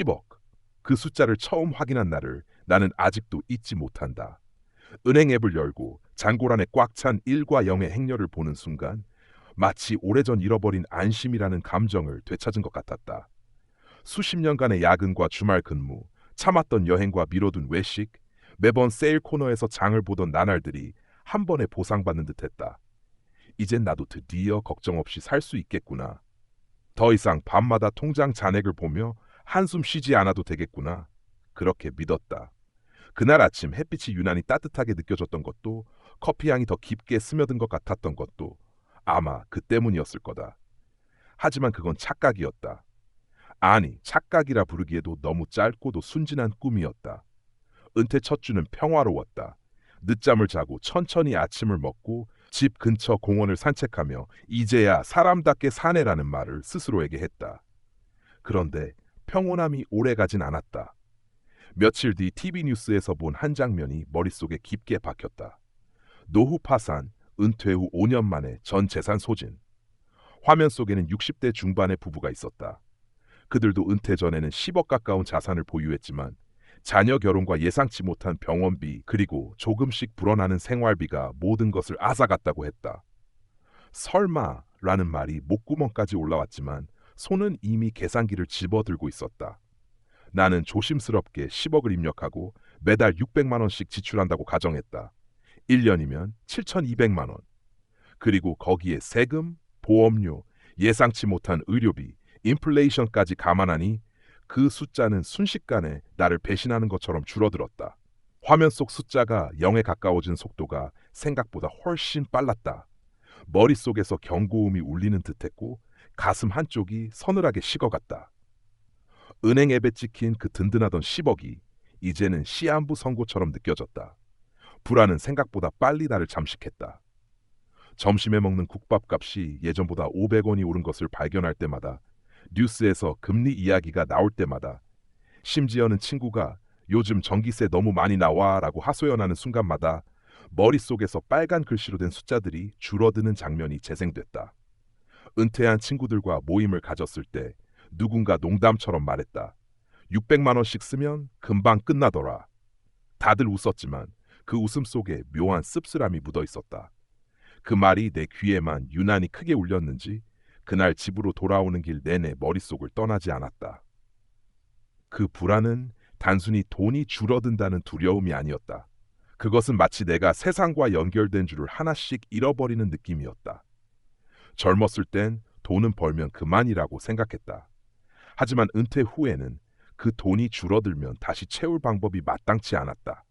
10억. 그 숫자를 처음 확인한 날을 나는 아직도 잊지 못한다. 은행 앱을 열고 잔고란에 꽉 찬 1과 0의 행렬을 보는 순간 마치 오래전 잃어버린 안심이라는 감정을 되찾은 것 같았다. 수십 년간의 야근과 주말 근무, 참았던 여행과 미뤄둔 외식, 매번 세일 코너에서 장을 보던 나날들이 한 번에 보상받는 듯했다. 이젠 나도 드디어 걱정 없이 살 수 있겠구나. 더 이상 밤마다 통장 잔액을 보며 한숨 쉬지 않아도 되겠구나. 그렇게 믿었다. 그날 아침 햇빛이 유난히 따뜻하게 느껴졌던 것도 커피 향이 더 깊게 스며든 것 같았던 것도 아마 그 때문이었을 거다. 하지만 그건 착각이었다. 아니, 착각이라 부르기에도 너무 짧고도 순진한 꿈이었다. 은퇴 첫 주는 평화로웠다. 늦잠을 자고 천천히 아침을 먹고 집 근처 공원을 산책하며 이제야 사람답게 사내라는 말을 스스로에게 했다. 그런데 평온함이 오래가진 않았다. 며칠 뒤 TV 뉴스에서 본 한 장면이 머릿속에 깊게 박혔다. 노후 파산, 은퇴 후 5년 만에 전 재산 소진. 화면 속에는 60대 중반의 부부가 있었다. 그들도 은퇴 전에는 10억 가까운 자산을 보유했지만 자녀 결혼과 예상치 못한 병원비 그리고 조금씩 불어나는 생활비가 모든 것을 앗아갔다고 했다. 설마라는 말이 목구멍까지 올라왔지만 손은 이미 계산기를 집어들고 있었다. 나는 조심스럽게 10억을 입력하고 매달 600만 원씩 지출한다고 가정했다. 1년이면 7,200만 원. 그리고 거기에 세금, 보험료, 예상치 못한 의료비, 인플레이션까지 감안하니 그 숫자는 순식간에 나를 배신하는 것처럼 줄어들었다. 화면 속 숫자가 0에 가까워진 속도가 생각보다 훨씬 빨랐다. 머릿속에서 경고음이 울리는 듯했고 가슴 한쪽이 서늘하게 식어갔다. 은행 앱에 찍힌 그 든든하던 10억이 이제는 시한부 선고처럼 느껴졌다. 불안은 생각보다 빨리 나를 잠식했다. 점심에 먹는 국밥값이 예전보다 500원이 오른 것을 발견할 때마다 뉴스에서 금리 이야기가 나올 때마다 심지어는 친구가 요즘 전기세 너무 많이 나와 라고 하소연하는 순간마다 머릿속에서 빨간 글씨로 된 숫자들이 줄어드는 장면이 재생됐다. 은퇴한 친구들과 모임을 가졌을 때 누군가 농담처럼 말했다. 600만 원씩 쓰면 금방 끝나더라. 다들 웃었지만 그 웃음 속에 묘한 씁쓸함이 묻어 있었다. 그 말이 내 귀에만 유난히 크게 울렸는지 그날 집으로 돌아오는 길 내내 머릿속을 떠나지 않았다. 그 불안은 단순히 돈이 줄어든다는 두려움이 아니었다. 그것은 마치 내가 세상과 연결된 줄을 하나씩 잃어버리는 느낌이었다. 젊었을 땐 돈은 벌면 그만이라고 생각했다. 하지만 은퇴 후에는 그 돈이 줄어들면 다시 채울 방법이 마땅치 않았다.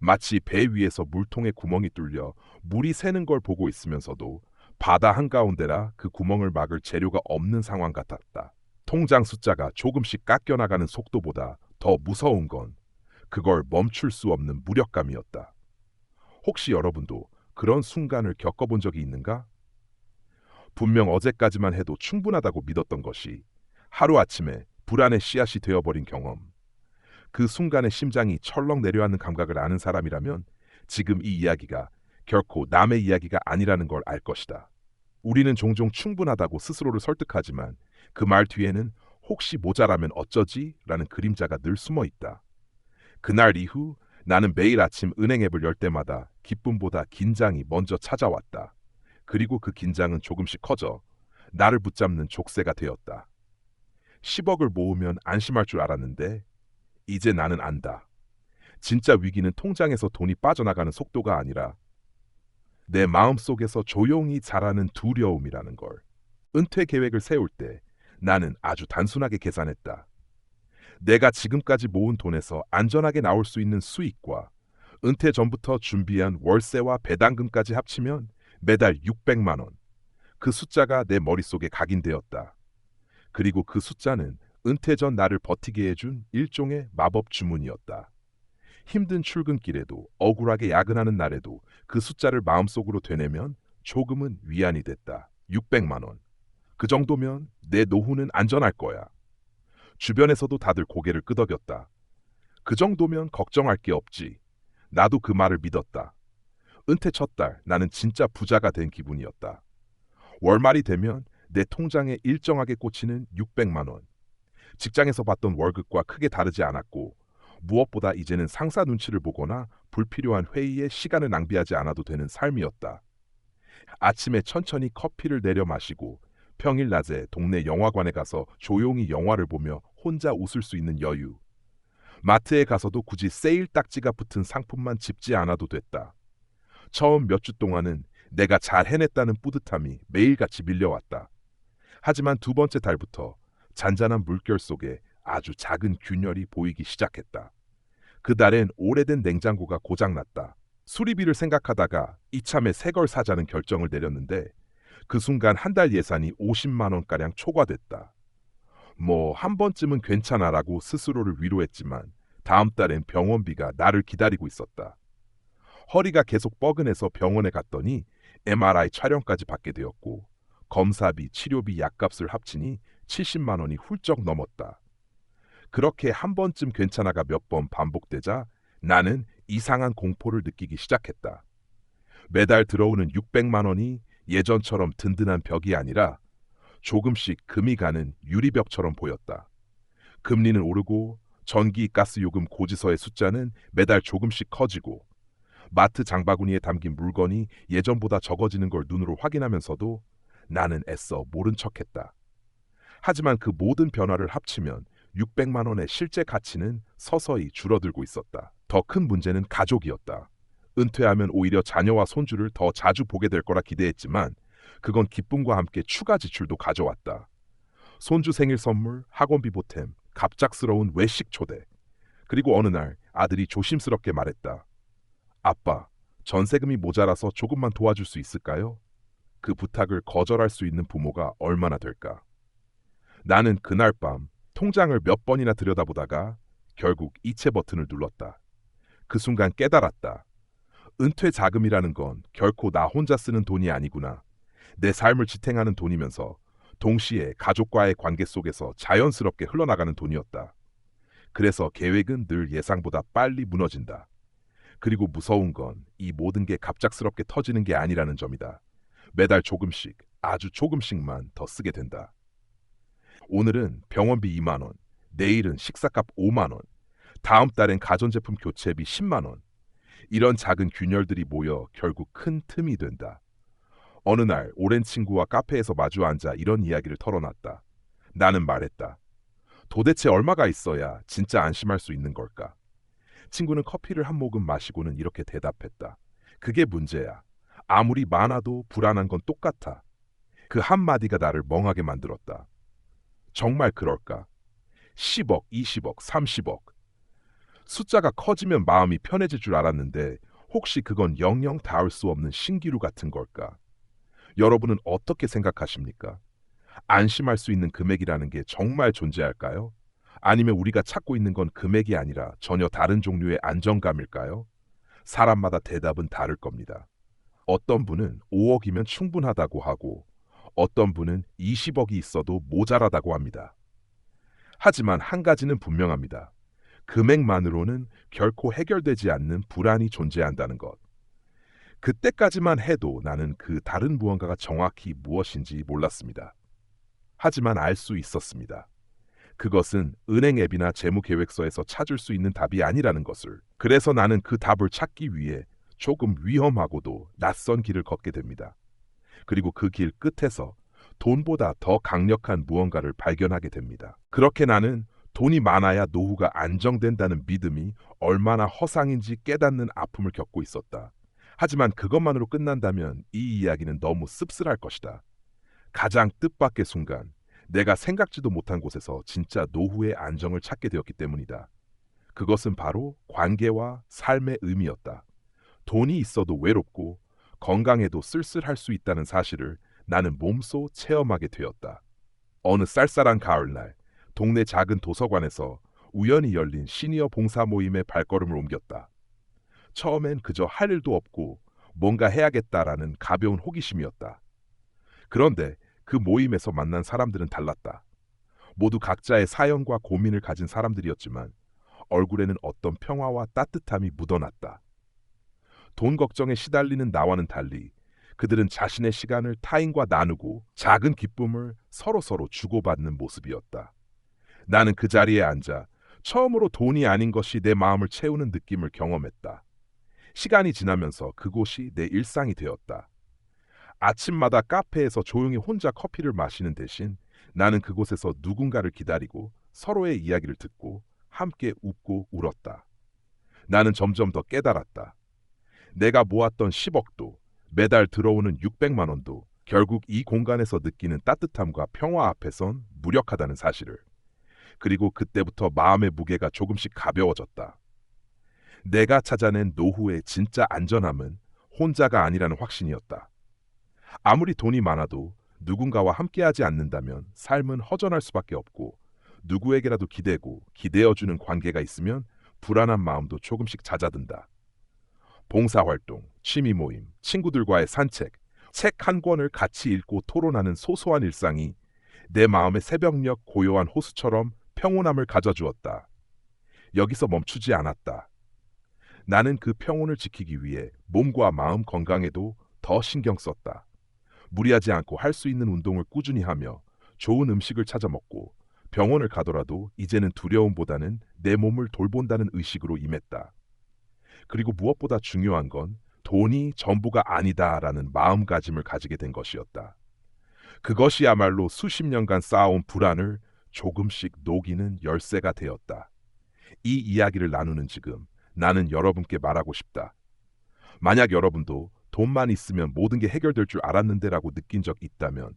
마치 배 위에서 물통에 구멍이 뚫려 물이 새는 걸 보고 있으면서도 바다 한가운데라 그 구멍을 막을 재료가 없는 상황 같았다. 통장 숫자가 조금씩 깎여 나가는 속도보다 더 무서운 건 그걸 멈출 수 없는 무력감이었다. 혹시 여러분도 그런 순간을 겪어본 적이 있는가? 분명 어제까지만 해도 충분하다고 믿었던 것이 하루아침에 불안의 씨앗이 되어버린 경험. 그 순간의 심장이 철렁 내려앉는 감각을 아는 사람이라면 지금 이 이야기가 결코 남의 이야기가 아니라는 걸 알 것이다. 우리는 종종 충분하다고 스스로를 설득하지만 그 말 뒤에는 혹시 모자라면 어쩌지? 라는 그림자가 늘 숨어 있다. 그날 이후 나는 매일 아침 은행 앱을 열 때마다 기쁨보다 긴장이 먼저 찾아왔다. 그리고 그 긴장은 조금씩 커져 나를 붙잡는 족쇄가 되었다. 10억을 모으면 안심할 줄 알았는데 이제 나는 안다. 진짜 위기는 통장에서 돈이 빠져나가는 속도가 아니라 내 마음속에서 조용히 자라는 두려움이라는 걸. 은퇴 계획을 세울 때 나는 아주 단순하게 계산했다. 내가 지금까지 모은 돈에서 안전하게 나올 수 있는 수익과 은퇴 전부터 준비한 월세와 배당금까지 합치면 매달 600만 원. 그 숫자가 내 머릿속에 각인되었다. 그리고 그 숫자는 은퇴 전 나를 버티게 해준 일종의 마법 주문이었다. 힘든 출근길에도 억울하게 야근하는 날에도 그 숫자를 마음속으로 되뇌면 조금은 위안이 됐다. 600만 원. 그 정도면 내 노후는 안전할 거야. 주변에서도 다들 고개를 끄덕였다. 그 정도면 걱정할 게 없지. 나도 그 말을 믿었다. 은퇴 첫 달 나는 진짜 부자가 된 기분이었다. 월말이 되면 내 통장에 일정하게 꽂히는 600만 원. 직장에서 받던 월급과 크게 다르지 않았고 무엇보다 이제는 상사 눈치를 보거나 불필요한 회의에 시간을 낭비하지 않아도 되는 삶이었다. 아침에 천천히 커피를 내려 마시고 평일 낮에 동네 영화관에 가서 조용히 영화를 보며 혼자 웃을 수 있는 여유. 마트에 가서도 굳이 세일 딱지가 붙은 상품만 집지 않아도 됐다. 처음 몇 주 동안은 내가 잘 해냈다는 뿌듯함이 매일같이 밀려왔다. 하지만 두 번째 달부터 잔잔한 물결 속에 아주 작은 균열이 보이기 시작했다. 그 달엔 오래된 냉장고가 고장났다. 수리비를 생각하다가 이참에 새 걸 사자는 결정을 내렸는데 그 순간 한 달 예산이 50만 원가량 초과됐다. 뭐 한 번쯤은 괜찮아라고 스스로를 위로했지만 다음 달엔 병원비가 나를 기다리고 있었다. 허리가 계속 뻐근해서 병원에 갔더니 MRI 촬영까지 받게 되었고 검사비, 치료비, 약값을 합치니 70만 원이 훌쩍 넘었다. 그렇게 한 번쯤 괜찮아가 몇 번 반복되자 나는 이상한 공포를 느끼기 시작했다. 매달 들어오는 600만 원이 예전처럼 든든한 벽이 아니라 조금씩 금이 가는 유리벽처럼 보였다. 금리는 오르고 전기, 가스 요금 고지서의 숫자는 매달 조금씩 커지고 마트 장바구니에 담긴 물건이 예전보다 적어지는 걸 눈으로 확인하면서도 나는 애써 모른 척했다. 하지만 그 모든 변화를 합치면 600만 원의 실제 가치는 서서히 줄어들고 있었다. 더 큰 문제는 가족이었다. 은퇴하면 오히려 자녀와 손주를 더 자주 보게 될 거라 기대했지만 그건 기쁨과 함께 추가 지출도 가져왔다. 손주 생일 선물, 학원비 보탬, 갑작스러운 외식 초대. 그리고 어느 날 아들이 조심스럽게 말했다. 아빠, 전세금이 모자라서 조금만 도와줄 수 있을까요? 그 부탁을 거절할 수 있는 부모가 얼마나 될까? 나는 그날 밤 통장을 몇 번이나 들여다보다가 결국 이체 버튼을 눌렀다. 그 순간 깨달았다. 은퇴 자금이라는 건 결코 나 혼자 쓰는 돈이 아니구나. 내 삶을 지탱하는 돈이면서 동시에 가족과의 관계 속에서 자연스럽게 흘러나가는 돈이었다. 그래서 계획은 늘 예상보다 빨리 무너진다. 그리고 무서운 건 이 모든 게 갑작스럽게 터지는 게 아니라는 점이다. 매달 조금씩, 아주 조금씩만 더 쓰게 된다. 오늘은 병원비 2만 원, 내일은 식사값 5만 원, 다음 달엔 가전제품 교체비 10만 원. 이런 작은 균열들이 모여 결국 큰 틈이 된다. 어느 날 오랜 친구와 카페에서 마주 앉아 이런 이야기를 털어놨다. 나는 말했다. 도대체 얼마가 있어야 진짜 안심할 수 있는 걸까? 친구는 커피를 한 모금 마시고는 이렇게 대답했다. 그게 문제야. 아무리 많아도 불안한 건 똑같아. 그 한마디가 나를 멍하게 만들었다. 정말 그럴까? 10억, 20억, 30억. 숫자가 커지면 마음이 편해질 줄 알았는데 혹시 그건 영영 닿을 수 없는 신기루 같은 걸까? 여러분은 어떻게 생각하십니까? 안심할 수 있는 금액이라는 게 정말 존재할까요? 아니면 우리가 찾고 있는 건 금액이 아니라 전혀 다른 종류의 안정감일까요? 사람마다 대답은 다를 겁니다. 어떤 분은 5억이면 충분하다고 하고 어떤 분은 20억이 있어도 모자라다고 합니다. 하지만 한 가지는 분명합니다. 금액만으로는 결코 해결되지 않는 불안이 존재한다는 것. 그때까지만 해도 나는 그 다른 무언가가 정확히 무엇인지 몰랐습니다. 하지만 알 수 있었습니다. 그것은 은행 앱이나 재무 계획서에서 찾을 수 있는 답이 아니라는 것을. 그래서 나는 그 답을 찾기 위해 조금 위험하고도 낯선 길을 걷게 됩니다. 그리고 그 길 끝에서 돈보다 더 강력한 무언가를 발견하게 됩니다. 그렇게 나는 돈이 많아야 노후가 안정된다는 믿음이 얼마나 허상인지 깨닫는 아픔을 겪고 있었다. 하지만 그것만으로 끝난다면 이 이야기는 너무 씁쓸할 것이다. 가장 뜻밖의 순간, 내가 생각지도 못한 곳에서 진짜 노후의 안정을 찾게 되었기 때문이다. 그것은 바로 관계와 삶의 의미였다. 돈이 있어도 외롭고 건강해도 쓸쓸할 수 있다는 사실을 나는 몸소 체험하게 되었다. 어느 쌀쌀한 가을날 동네 작은 도서관에서 우연히 열린 시니어 봉사 모임에 발걸음을 옮겼다. 처음엔 그저 할 일도 없고 뭔가 해야겠다라는 가벼운 호기심이었다. 그런데 그 모임에서 만난 사람들은 달랐다. 모두 각자의 사연과 고민을 가진 사람들이었지만 얼굴에는 어떤 평화와 따뜻함이 묻어났다. 돈 걱정에 시달리는 나와는 달리 그들은 자신의 시간을 타인과 나누고 작은 기쁨을 서로서로 주고받는 모습이었다. 나는 그 자리에 앉아 처음으로 돈이 아닌 것이 내 마음을 채우는 느낌을 경험했다. 시간이 지나면서 그곳이 내 일상이 되었다. 아침마다 카페에서 조용히 혼자 커피를 마시는 대신 나는 그곳에서 누군가를 기다리고 서로의 이야기를 듣고 함께 웃고 울었다. 나는 점점 더 깨달았다. 내가 모았던 10억도 매달 들어오는 600만 원도 결국 이 공간에서 느끼는 따뜻함과 평화 앞에선 무력하다는 사실을. 그리고 그때부터 마음의 무게가 조금씩 가벼워졌다. 내가 찾아낸 노후의 진짜 안전함은 혼자가 아니라는 확신이었다. 아무리 돈이 많아도 누군가와 함께하지 않는다면 삶은 허전할 수밖에 없고 누구에게라도 기대고 기대어주는 관계가 있으면 불안한 마음도 조금씩 잦아든다. 봉사활동, 취미 모임, 친구들과의 산책, 책 한 권을 같이 읽고 토론하는 소소한 일상이 내 마음의 새벽녘 고요한 호수처럼 평온함을 가져주었다. 여기서 멈추지 않았다. 나는 그 평온을 지키기 위해 몸과 마음 건강에도 더 신경 썼다. 무리하지 않고 할 수 있는 운동을 꾸준히 하며 좋은 음식을 찾아 먹고 병원을 가더라도 이제는 두려움보다는 내 몸을 돌본다는 의식으로 임했다. 그리고 무엇보다 중요한 건 돈이 전부가 아니다라는 마음가짐을 가지게 된 것이었다. 그것이야말로 수십 년간 쌓아온 불안을 조금씩 녹이는 열쇠가 되었다. 이 이야기를 나누는 지금 나는 여러분께 말하고 싶다. 만약 여러분도 돈만 있으면 모든 게 해결될 줄 알았는데 라고 느낀 적 있다면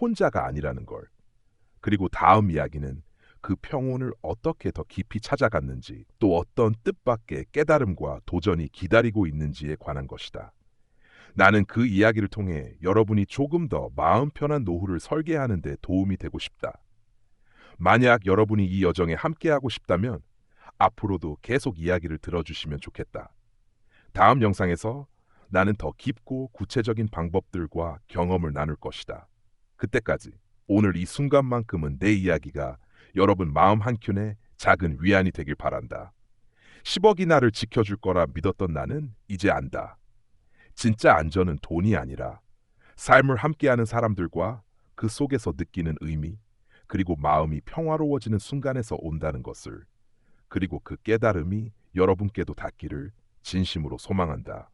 혼자가 아니라는 걸. 그리고 다음 이야기는 그 평온을 어떻게 더 깊이 찾아갔는지 또 어떤 뜻밖의 깨달음과 도전이 기다리고 있는지에 관한 것이다. 나는 그 이야기를 통해 여러분이 조금 더 마음 편한 노후를 설계하는 데 도움이 되고 싶다. 만약 여러분이 이 여정에 함께하고 싶다면 앞으로도 계속 이야기를 들어주시면 좋겠다. 다음 영상에서 나는 더 깊고 구체적인 방법들과 경험을 나눌 것이다. 그때까지 오늘 이 순간만큼은 내 이야기가 여러분 마음 한켠에 작은 위안이 되길 바란다. 10억이 나를 지켜줄 거라 믿었던 나는 이제 안다. 진짜 안전은 돈이 아니라 삶을 함께하는 사람들과 그 속에서 느끼는 의미, 그리고 마음이 평화로워지는 순간에서 온다는 것을, 그리고 그 깨달음이 여러분께도 닿기를 진심으로 소망한다.